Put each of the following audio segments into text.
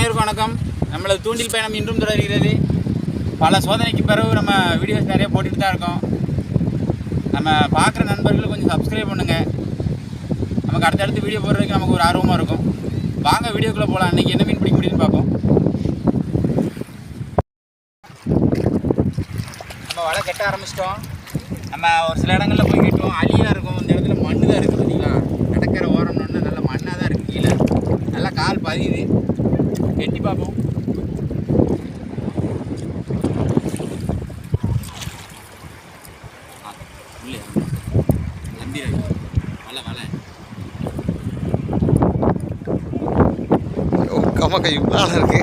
அனைவருக்கும் வணக்கம். நம்மளது தூண்டில் பயணம் இன்றும் தொடர்கிறது. பல சோதனைக்கு பிறகு நம்ம வீடியோஸ் நிறைய போட்டுகிட்டு தான் இருக்கோம். நம்ம பார்க்குற நண்பர்கள் கொஞ்சம் சப்ஸ்கிரைப் பண்ணுங்கள் நமக்கு அடுத்தடுத்து வீடியோ போடுறதுக்கு நமக்கு ஒரு ஆர்வமாக இருக்கும். வாங்க வீடியோக்குள்ளே போகலாம் இன்றைக்கி என்ன மீன் பிடிக்க முடியுதுன்னு பார்ப்போம். நம்ம வலை கட்ட ஆரம்பிச்சிட்டோம். நம்ம ஒரு சில இடங்களில் போய் கேட்டோம் அழியாக இருக்கும். இந்த இடத்துல மண்ணு தான் இருக்குது பார்த்தீங்களா? நடக்கிற ஓரம்னு நல்ல மண்ணாக தான் இருக்குது கீழே நல்லா கால் பதியுது. கெட்டி பார்ப்போம். கமக்க இவ்வளோ இருக்கு.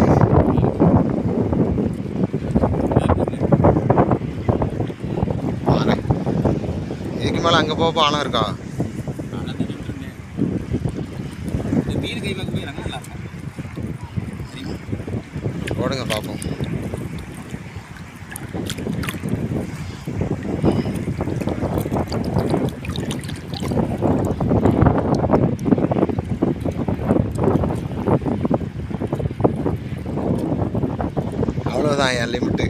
இதுக்கு மேலே அங்கே போக ஆழம் இருக்கா? மீன் கை பக்கம் போய் நல்லா இருக்கும் சரிங்களா ஓடுங்க பார்ப்போம். அவ்வளோதான் என் லிமிட்டு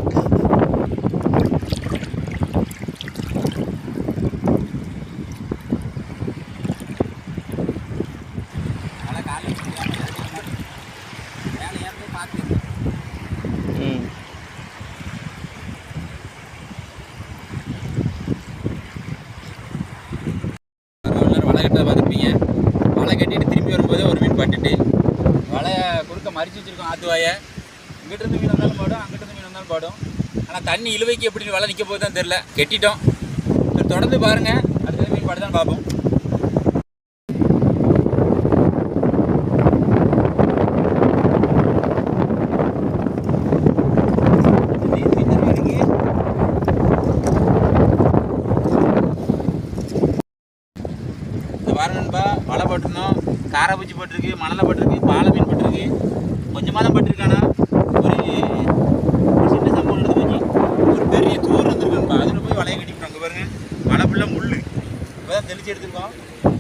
நல்லா காலையில் வேலை ஏற்கனவே பார்த்து ம் எல்லாரும் வலை கட்ட பார்த்துருப்பீங்க வலை கட்டிட்டு திரும்பி கட்டிட்டு வலையை குறுக்க மறித்து வச்சுருக்கோம் ஆத்துவாயை மீன் வந்தாலும் பாடும் அங்கிட்டிருந்து மீன் வந்தாலும் பாடும். ஆனால் தண்ணி இழுவைக்கு எப்படி வலை நிற்க போகுது தான் தெரில கெட்டிட்டோம் தொடர்ந்து பாருங்க. அடுத்த மீன் தான் பார்ப்போம் மீன் மீன் இருக்கு. இந்த வாரம் நண்பா வலை போட்டிருந்தோம் காரை பூச்சி பட்டிருக்கு மணலை பட்டிருக்கு பாலை மீன் பட்டிருக்கு. கொஞ்சமாக தான் பட்டிருக்கானா ஒரு சின்ன சம்பவம் நடந்து போச்சு. ஒரு பெரிய தூர் இருந்திருக்கு அதில் போய் வலையை கட்டிவிட்டோம் அங்கே பாருங்கள் மழை ஃபுல்லாக முள் இப்போ தான் தெளிச்சு எடுத்துருக்கோம்.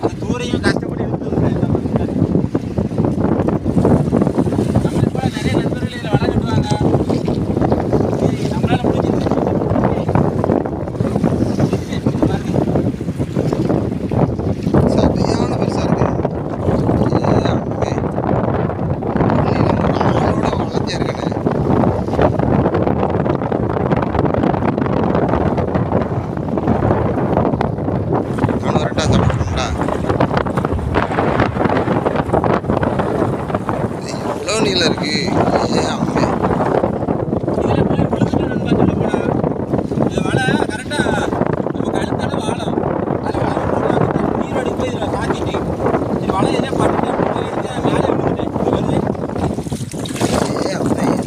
அந்த தூரையும் கஷ்டப்பட்டு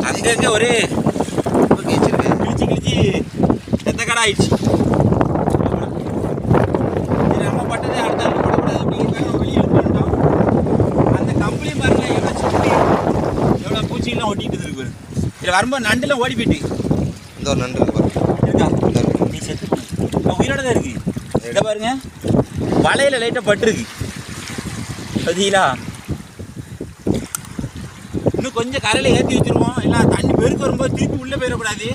அங்கங்க ஒரே கிழிச்சு கிழிச்சு செத்த கடை ஆயிடுச்சு. நம்ம பட்டதே அடுத்த படக்கூடாது அப்படிங்கிறதுக்காக நம்ம வெளியே எடுத்து வந்துட்டோம். அந்த கம்பளி பாருங்க ஒட்டிட்டு இருக்கு பாரு. இதுல வரும்போது நண்டுலாம் ஓடி போயிட்டு. இந்த ஒரு நண்டு இருக்கு. நீ செத்து போன. உயிரோட தான் இருக்கு. இதை பாருங்க. வலையில லைட்டாக பட்டிருக்கு பார்த்தீங்களா இன்னும் கொஞ்சம் கரையில் ஏற்றி வச்சிருவோம். இல்லை தண்ணி பெருக்கு வரும்போது திருப்பி உள்ளே போயிடக்கூடாது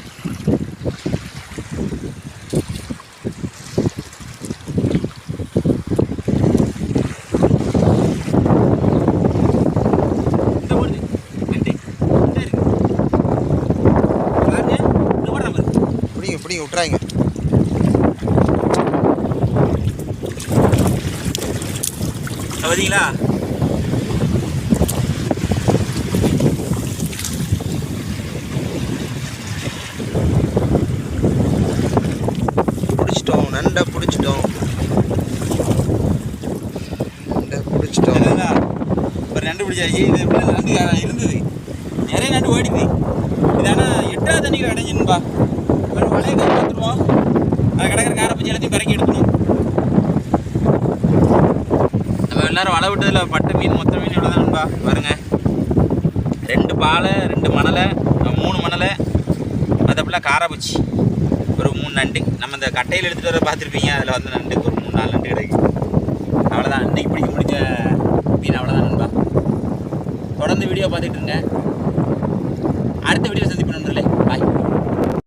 இந்த ஓடுது நண்டு இந்த இருக்கு பாருங்க இந்த ஓடுற பாரு விட்றாங்க பார்த்தீங்களா பிடிச்சிட்டோம் நண்டை பிடிச்சிட்டோம். நண்டை பிடிச்சிட்டோம்? ஒரு நண்டு பிடிச்சாச்சு இது நண்டு இருந்தது. நிறைய நண்டு ஓடிது இது ஆனால் எட்டாவது தண்ணிக்கு அடைஞ்சிருப்பா இவன் வலையை கை பார்த்துருவோம் அது கிடக்கிற காரை பச்சி எல்லாத்தையும் பிறக்கி எடுக்கணும் நம்ம எல்லாரும் வலை விட்டதில் பட்டு மீன் மொத்த மீன் இவ்வளோ தான்பா பாருங்க. ரெண்டு பாலை ரெண்டு மணலை மூணு மணலை. அது காரப்பச்சி ஒரு மூணு நண்டு. நம்ம இந்த கட்டையில் எடுத்துகிட்டு வர பார்த்துருப்பீங்க. அதில் வந்து நண்டு ஒரு மூணு நாலு நண்டு கிடைக்கும். அவ்வளோதான் இன்னைக்கு பிடிக்க முடிஞ்ச மீன் அவ்வளோதான் நண்பா. தொடர்ந்து வீடியோ பார்த்துட்டு இருங்க.